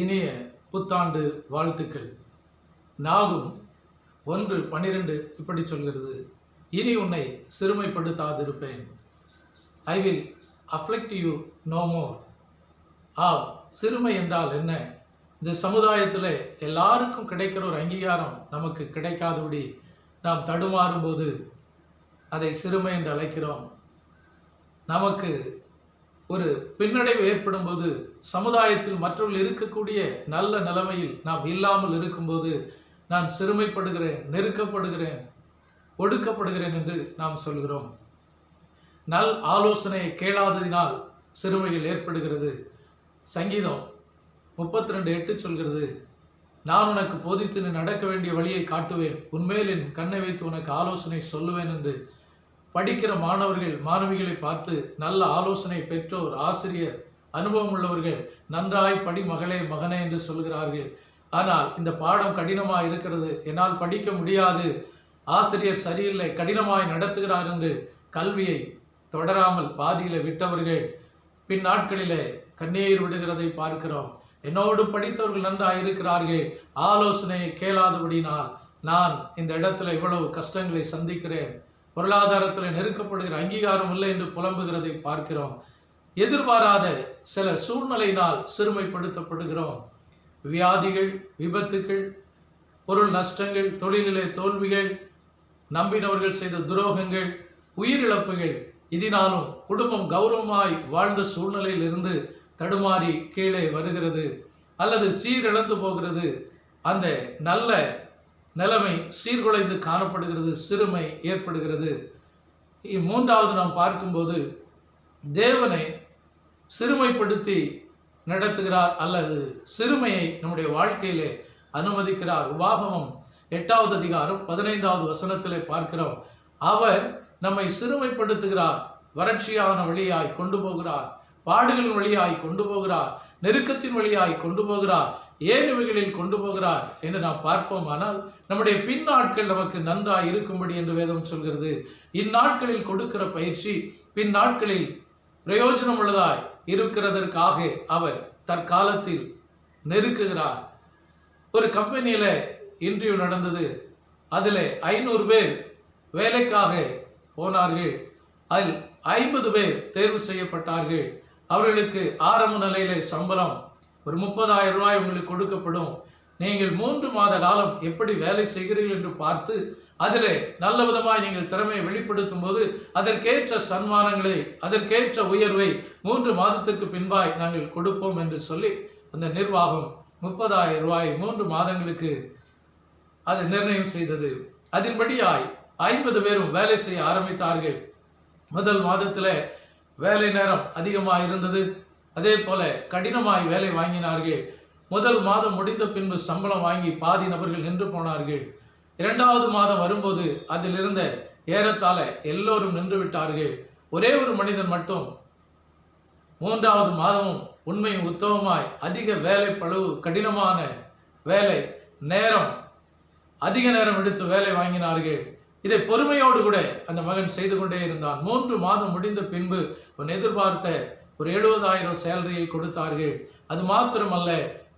இனிய புத்தாண்டு வாழ்த்துக்கள். நாகும் ஒன்று பன்னிரெண்டு இப்படி சொல்கிறது. இனி உன்னை சிறுமைப்படுத்தாதிருப்பேன். I will afflict you no more ஆம் சிறுமை என்றால் என்ன? இந்த சமுதாயத்தில் எல்லாருக்கும் கிடைக்கிற ஒரு அங்கீகாரம் நமக்கு கிடைக்காதபடி நாம் தடுமாறும்போது அதை சிறுமை என்று அழைக்கிறோம். நமக்கு ஒரு பின்னடைவு ஏற்படும்போது சமுதாயத்தில் மற்றவர்கள் இருக்கக்கூடிய நல்ல நிலைமையில் நாம் இல்லாமல் இருக்கும்போது நான் சிறுமைப்படுகிறேன் நெருக்கப்படுகிறேன் ஒடுக்கப்படுகிறேன் என்று நாம் சொல்கிறோம். நல் ஆலோசனையை கேளாததினால் சிறுமைகள் ஏற்படுகிறது. சங்கீதம் முப்பத்தி ரெண்டு எட்டு சொல்கிறது நான் உனக்கு போதித்து நடக்க வேண்டிய வழியை காட்டுவேன். உன்மேல் என் கண்ணை வைத்து உனக்கு ஆலோசனை சொல்லுவேன் என்று படிக்கிற மாணவர்கள் மாணவிகளை பார்த்து நல்ல ஆலோசனை பெற்றோர் ஆசிரியர் அனுபவம் உள்ளவர்கள் நன்றாய் படி மகளே மகனே என்று சொல்கிறார்கள் ஆனால் இந்த பாடம் கடினமாக இருக்கிறது. என்னால் படிக்க முடியாது. ஆசிரியர் சரியில்லை கடினமாய் நடத்துகிறார் என்று கல்வியை தொடராமல் பாதியில் விட்டவர்கள். பின் நாட்களிலே கண்ணீர் விடுகிறதை பார்க்கிறோம். என்னோடு படித்தவர்கள் நன்றாக இருக்கிறார்கள். ஆலோசனையை கேளாதபடினால் நான் இந்த இடத்துல இவ்வளவு கஷ்டங்களை சந்திக்கிறேன். பொருளாதாரத்தில் நெருக்கப்படுகிற அங்கீகாரம் இல்லை என்று புலம்புகிறதை பார்க்கிறோம். எதிர்பாராத சில சூழ்நிலையினால் சிறுமைப்படுத்தப்படுகிறோம். வியாதிகள் விபத்துகள் பொருள் நஷ்டங்கள் தொழிலிலே தோல்விகள் நம்பினவர்கள் செய்த துரோகங்கள் உயிரிழப்புகள் இதனாலும் குடும்பம் கௌரவமாய் வாழ்ந்த சூழ்நிலையிலிருந்து தடுமாறி கீழே வருகிறது. அல்லது சீரிழந்து போகிறது. அந்த நல்ல நிலைமை சீர்குலைந்து காணப்படுகிறது சிறுமை ஏற்படுகிறது. மூன்றாவது நாம் பார்க்கும்போது தேவனை சிறுமைப்படுத்தி நடத்துகிறார் அல்லது சிறுமையை நம்முடைய வாழ்க்கையிலே அனுமதிக்கிறார். உபாகமம் எட்டாவது அதிகாரம் பதினைந்தாவது வசனத்திலே பார்க்கிறோம். அவர் நம்மை சிறுமைப்படுத்துகிறார் வறட்சியான வழியாய் கொண்டு போகிறார் பாடுகளின் வழியாய் கொண்டு போகிறார் நெருக்கத்தின் வழியாய் கொண்டு போகிறார் ஏன் கொண்டு போகிறார் என்று நாம் பார்ப்போம். ஆனால் நம்முடைய பின் நாட்கள் நமக்கு நன்றாக இருக்கும்படி என்று வேதம் சொல்கிறது. இந்நாட்களில் கொடுக்கிற பயிற்சி பின் நாட்களில் பிரயோஜனம் உள்ளதாய் இருக்கிறதற்காக அவர் தற்காலத்தில் நெருக்குகிறார். ஒரு கம்பெனியில் இன்டர்வியூ நடந்தது. அதில் ஐநூறு பேர் வேலைக்காக போனார்கள். அதில் ஐம்பது பேர் தேர்வு செய்யப்பட்டார்கள். அவர்களுக்கு ஆரம்ப நிலையிலே சம்பளம் ஒரு முப்பதாயிரம் ரூபாய் உங்களுக்கு கொடுக்கப்படும். நீங்கள் மூன்று மாத காலம் எப்படி வேலை செய்கிறீர்கள் என்று பார்த்து அதிலே நல்ல விதமாய் நீங்கள் திறமையை வெளிப்படுத்தும் போது அதற்கேற்ற சன்மானங்களை அதற்கேற்ற உயர்வை மூன்று மாதத்துக்கு பின்பாய் நாங்கள் கொடுப்போம் என்று சொல்லி அந்த நிர்வாகம் முப்பதாயிரம் ரூபாய் மூன்று மாதங்களுக்கு அது நிர்ணயம் செய்தது. அதன்படியாய் ஐம்பது பேரும் வேலை செய்ய ஆரம்பித்தார்கள். முதல் மாதத்தில் வேலை நேரம் அதிகமாக இருந்தது அதே போல கடினமாய் வேலை வாங்கினார்கள். முதல் மாதம் முடிந்த பின்பு சம்பளம் வாங்கி பாதி நபர்கள் நின்று போனார்கள். இரண்டாவது மாதம் வரும்போது அதில் இருந்த ஏறத்தாழ எல்லோரும் நின்று விட்டார்கள். ஒரே ஒரு மனிதன் மட்டும். மூன்றாவது மாதமும் உண்மையும் உத்தமமாய் அதிக வேலை பழுவு கடினமான வேலை நேரம் அதிக நேரம் எடுத்து வேலை வாங்கினார்கள். இதை பொறுமையோடு கூட அந்த மகன் செய்து கொண்டே இருந்தான். மூன்று மாதம் முடிந்த பின்பு உன் எதிர்பார்த்த ஒரு எழுபதாயிரம் சேலரியை கொடுத்தார்கள். அது மாத்திரமல்ல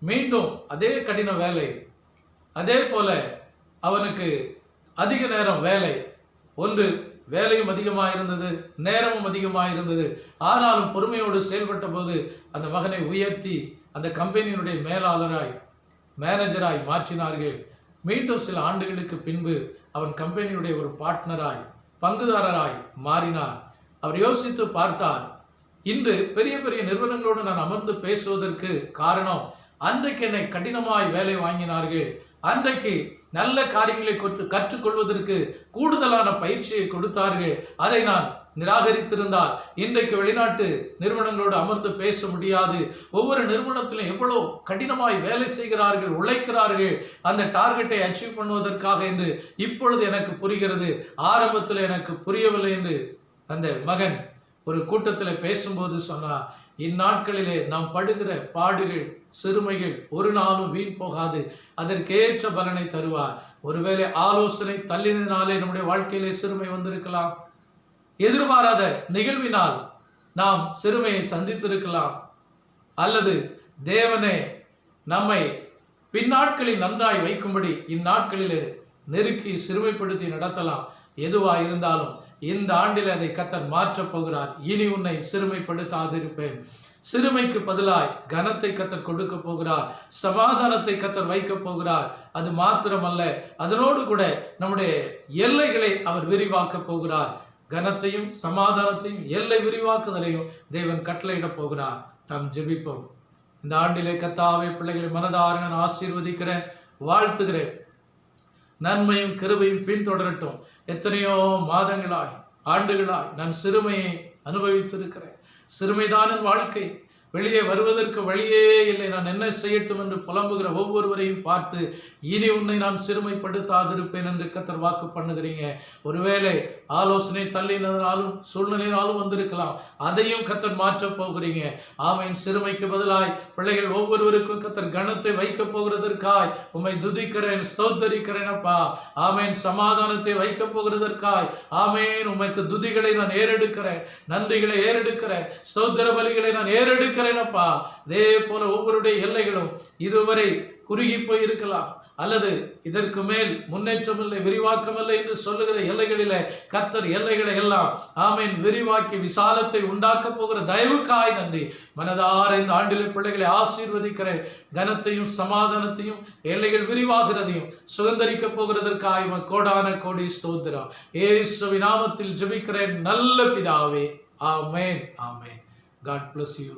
மீண்டும் அதே கடின வேலை அதே போல அவனுக்கு அதிக நேரம் வேலை. ஒன்று வேலையும் அதிகமாக இருந்தது நேரமும் அதிகமாக இருந்தது ஆனாலும் பொறுமையோடு செயல்பட்ட போது அந்த மகனை உயர்த்தி அந்த கம்பெனியினுடைய மேலாளராய் மேனேஜராய் மாற்றினார்கள். மீண்டும் சில ஆண்டுகளுக்கு பின்பு அவன் கம்பெனியுடைய ஒரு பார்ட்னராய் பங்குதாரராய் மாறினார் அவர் யோசித்து பார்த்தார் இன்று பெரிய பெரிய நிறுவனங்களோடு நான் அமர்ந்து பேசுவதற்கு காரணம் அன்றைக்கு என்னை கடினமாய் வேலை வாங்கினார்கள். அன்றைக்கு நல்ல காரியங்களை கொற்று கற்றுக்கொள்வதற்கு கூடுதலான பயிற்சியை கொடுத்தார்கள். அதை நான் நிராகரித்திருந்தால் இன்றைக்கு வெளிநாட்டு நிறுவனங்களோடு அமர்ந்து பேச முடியாது. ஒவ்வொரு நிறுவனத்திலும் எவ்வளோ கடினமாய் வேலை செய்கிறார்கள் உழைக்கிறார்கள். அந்த டார்கெட்டை அச்சீவ் பண்ணுவதற்காக என்று இப்பொழுது எனக்கு புரிகிறது. ஆரம்பத்தில் எனக்கு புரியவில்லை என்று அந்த மகன் ஒரு கூட்டத்தில் பேசும்போது சொன்னார் இந்நாட்களிலே நாம் படுகிற பாடுகள் சிறுமைகள் ஒரு நாளும் வீண் போகாது. அதற்கேற்ற பலனை தருவார். ஒருவேளை ஆலோசனை தள்ளினதினாலே நம்முடைய வாழ்க்கையிலே சிறுமை வந்திருக்கலாம். எதிர்பாராத நிகழ்வினால் நாம் சிறுமையை சந்தித்திருக்கலாம். அல்லது தேவனே நம்மை பின்னாட்களில் நன்றாய் வைக்கும்படி இந்நாட்களிலே நெருக்கி சிறுமைப்படுத்தி நடத்தலாம். எதுவாக இருந்தாலும் இந்த ஆண்டில் அதை கத்தர் மாற்றப் போகிறார். இனி உன்னை சிறுமைப்படுத்தாதிருப்பேன். சிறுமைக்கு பதிலாய் கனத்தை கத்தர் கொடுக்க போகிறார். சமாதானத்தை கத்தர் வைக்க போகிறார். அது மாத்திரமல்ல அதனோடு கூட நம்முடைய எல்லைகளை அவர் விரிவாக்க போகிறார். கனத்தையும் சமாதானத்தையும் எல்லை விரிவாக்குதலையும் தேவன் கட்டளையிடப் போகிறார். நாம் ஜெபிப்போம். இந்த ஆண்டிலே கத்தாவே பிள்ளைகளை மனதார நான் ஆசீர்வதிக்கிறேன் வாழ்த்துகிறேன். நன்மையும் கிருபையும் பின்தொடரட்டும். எத்தனையோ மாதங்களாய் ஆண்டுகளாய் நான் சிறுமையை அனுபவித்திருக்கிறேன். சிறுமைதான் என் வாழ்க்கை வெளியே வருவதற்கு வழியே இல்லை. நான் என்ன செய்யட்டும் என்று புலம்புகிற ஒவ்வொருவரையும் பார்த்து இனி உன்னை நான் சிறுமைப்படுத்தாதிருப்பேன் என்று கத்தர் வாக்கு பண்ணுகிறீங்க. ஒருவேளை ஆலோசனை தள்ளினதுனாலும் சூழ்நிலையினாலும் வந்திருக்கலாம். அதையும் கத்தர் மாற்றப் போகிறீங்க. ஆமையின் சிறுமைக்கு பதிலாய் பிள்ளைகள் ஒவ்வொருவருக்கும் கத்தர் கணத்தை வைக்கப் போகிறதற்காய் உம்மை துதிக்கிறேன் ஸ்தோத்தரிக்கிறேன் அப்பா. ஆமையின் சமாதானத்தை வைக்கப் போகிறதற்காய் ஆமையின் உமைக்கு துதிகளை நான் ஏறெடுக்கிறேன் நன்றிகளை ஏறெடுக்கிறேன் ஸ்தோத்திர பலிகளை நான் ஏறெடுக்கிறேன். இருக்கிறேனப்பா இதே போல ஒவ்வொருடைய எல்லைகளும் இதுவரை குறுகி போய் இருக்கலாம் அல்லது இதற்கு மேல் முன்னேற்றம் இல்லை விரிவாக்கம் இல்லை என்று சொல்லுகிற எல்லைகளில கத்தர் எல்லைகளை எல்லாம் ஆமீன் விரிவாக்கி விசாலத்தை உண்டாக்க போகிற தயவுக்காய் நன்றி. மனதார இந்த ஆண்டிலே பிள்ளைகளை ஆசீர்வதிக்கிற கனத்தையும் சமாதானத்தையும் எல்லைகள் விரிவாகிறதையும் சுதந்திரிக்க போகிறதற்காய் கோடான கோடி ஸ்தோத்திரம். ஏசு விநாமத்தில் ஜபிக்கிறேன். நல்ல பிதாவே. ஆமேன் ஆமேன். God bless you.